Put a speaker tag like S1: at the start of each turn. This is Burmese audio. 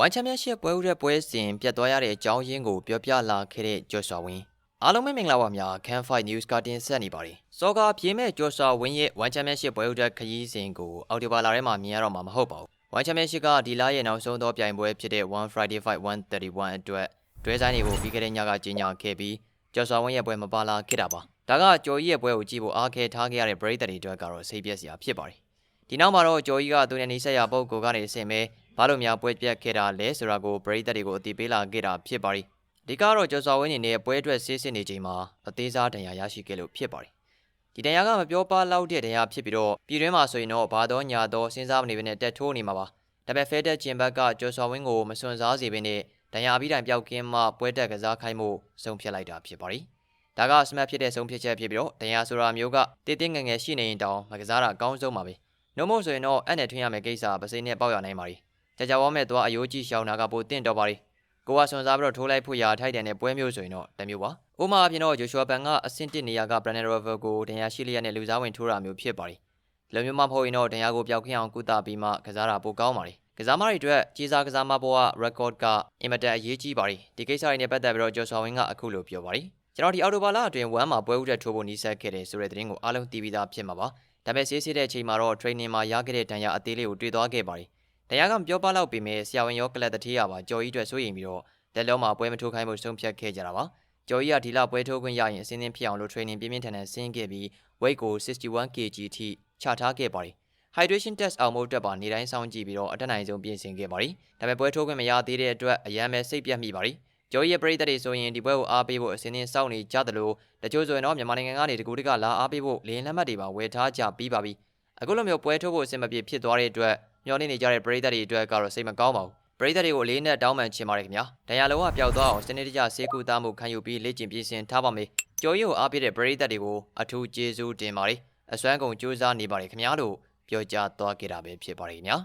S1: ဝမ်ချန်ပီယံရှစ်ပွဲဦးတဲ့ပွဲစဉ်ပြတ်သွားရတဲ့အကြောင်းရင်းကိုပြောပြလာခဲ့တဲ့ကျော်စွာဝင်းအားလုံးပဲမင်္ဂလာပါများ Can Fight News ကတင်ဆက်နေပါတယ်စောကာပြေးမဲ့ကျော်စွာဝင်းရဲ့ဝမ်ချန်ပီယံရှစ်ပွဲဦးတဲ့ခရီးစဉ်ကိုအော်တိုဘာလထဲမှာမြင်ရတော့မှာမဟုတ်ပါဘူးဝမ်ချန်ပီယံရှစ်ကဒီလရဲ့နောက်ဆုံးသောပြိုင်ပွဲဖြစ်တဲ့1 Friday Fight 131အတွက်တွဲဆိုင်တွေကိုပြီးခဲ့တဲ့ညကကြီးညာခဲ့ပြီးကျော်စွာဝင်းရဲ့ပွဲမပါလာခဲ့တာပါဒါကကျော်ကြီးရဲ့ပွဲကိုကြည့်ဖို့အားခဲထားခဲ့ရတဲ့ပရိသတ်တွေအတွက်ကတော့စိတ်ပြည့်စရာဖြစ်ပါတယ် ဒီနောက်မှာတော့ကျော်ကြီးကသူနဲ့နေဆက်ရပုတ်ကိုကနေအစင်မဲဘာလို့များပွဲပြက်ခဲ့တာလဲဆိုတာကိုပရိသတ်တွေကိုအသိပေးလာခဲ့တာဖြစ်ပါတယ်ဒီကတော့ကျော်စော်ဝင်းနေနဲ့ပွဲအတွက်ဆေးစစ်နေချိန်မှာအသေးစားဒဏ်ရာရရှိခဲ့လို့ဖြစ်ပါတယ်ဒီဒဏ်ရာကမပြောပါလောက်တဲ့ဒဏ်ရာဖြစ်ပြီးတော့ပြည်တွင်းမှာဆိုရင်တော့ဘာတော့ညာတော့စဉ်းစားမနေဘဲနဲ့တက်ထိုးနေမှာပါဒါပေမဲ့ဖဲတက်ကျင်ဘက်ကကျော်စော်ဝင်းကိုမစွန့်စားစေဘဲနဲ့ဒဏ်ရာပြီးတိုင်ပျောက်ကင်းမှပွဲတက်ကစားခိုင်းမှုဆုံးဖြတ်လိုက်တာဖြစ်ပါတယ်ဒါကစမတ်ဖြစ်တဲ့ဆုံးဖြတ်ချက်ဖြစ်ပြီးတော့ဒဏ်ရာဆိုတာမျိုးကတည်တည်ငယ်ငယ်ရှိနေရင်တောင်မကစားတာအကောင်းဆုံးပါပဲ နှုတ်မို့ဆိုရင်တော့အဲ့နဲ့ထွင်းရမယ့်ကိစ္စပစိနဲ့ပေါက်ရနိုင်ပါ ರಿ ကြာကြာဝါမဲ့သွားအယိုးကြီးရှောင်းတာကပိုတင့်တော့ပါ ರಿ ကိုကဆွန်စားပြီးတော့ထိုးလိုက်ဖို့ရာထိုက်တယ်နဲ့ပွဲမျိုးဆိုရင်တော့တမျိုးပါဥမာအပြင်တော့ဂျိုရှွာဘန်ကအဆင့်တစ်နေရာကဘရန်နယ်ရိုဗာကိုဒဏ်ရာရှိလျက်နဲ့လူစားဝင်ထိုးတာမျိုးဖြစ်ပါ ರಿ ဒီလိုမျိုးမှမဟုတ်ရင်တော့ဒဏ်ရာကိုပျောက်ကင်းအောင်ကုသပြီးမှကစားတာပိုကောင်းပါ ರಿ ကစားမတွေအတွက်ကြီးစားကစားမဘောက record ကအင်မတန်အရေးကြီးပါ ರಿ ဒီကိစ္စတွေနဲ့ပတ်သက်ပြီးတော့ဂျိုဆွာဝင်းကအခုလိုပြောပါ ರಿ ကျွန်တော်ဒီအော်တိုဘာလအတွင်းဝမ်းမှာပွဲဥတက်ထိုးဖို့နီးစပ်ခဲ့တယ်ဆိုတဲ့သတင်းကိုအားလုံးသိပြီးသားဖြစ်မှာပါ ဒါပေမဲ့ဆေးဆေးတဲ့အချိန်မှာတော့ training မှာရခဲ့တဲ့ဒဏ်ရာအသေးလေးကိုတွေ့သွားခဲ့ပါတယ်ဒဏ်ရာကမပြောပါတော့ပေမဲ့ဆရာဝန်ရောကလပ်တထေးရပါကြော်ကြီးအတွက်စိုးရိမ်ပြီးတော့လက်လုံးမှာပွဲမထိုးခိုင်းဖို့ဆုံးဖြတ်ခဲ့ကြတာပါကြော်ကြီးကဒီလပွဲထိုးခွင့်ရရင်အစင်းသင်းဖြစ်အောင်လို့ training ပြင်းပြင်းထန်ထန်ဆင်းခဲ့ပြီး weight ကို 61kg အထိချထားခဲ့ပါတယ် hydration test အောင်ဖို့အတွက်ပါနေတိုင်းစောင့်ကြည့်ပြီးတော့အတက်နိုင်ဆုံးပြင်ဆင်ခဲ့ပါတယ်ဒါပေမဲ့ပွဲထိုးခွင့်မရသေးတဲ့အတွက်အရန်ပဲစိတ်ပြတ်မိပါတယ် ကျော်ရဲ့ပရိသတ်တွေဆိုရင်ဒီပွဲကိုအားပေးဖို့အစဉ်အစောင့်နေကြတယ်လို့တချို့ဆိုရင်တော့မြန်မာနိုင်ငံကနေတကူတကလာအားပေးဖို့လေရင်လက်မှတ်တွေပါဝယ်ထားကြပြီးပါပြီအခုလိုမျိုးပွဲထိုးဖို့အဆင်မပြေဖြစ်သွားတဲ့အတွက်မျှော်လင့်နေကြတဲ့ပရိသတ်တွေအတွက်ကတော့စိတ်မကောင်းပါဘူးပရိသတ်တွေကိုလေးနဲ့တောင်းပန်ချင်ပါတယ်ခင်ဗျာဒဏ်ရာလုံးဝပျောက်သွားအောင်စနစ်တကျဆေးကုသမှုခံယူပြီးလေ့ကျင့်ပြင်ဆင်ထားပါမယ်ကျော်ရီကိုအားပေးတဲ့ပရိသတ်တွေကိုအထူးကျေးဇူးတင်ပါတယ်အစွမ်းကုန်ကြိုးစားနေပါတယ်ခင်ဗျာလို့ပြောကြားသွားခဲ့တာပဲဖြစ်ပါတယ်ခင်ဗျာ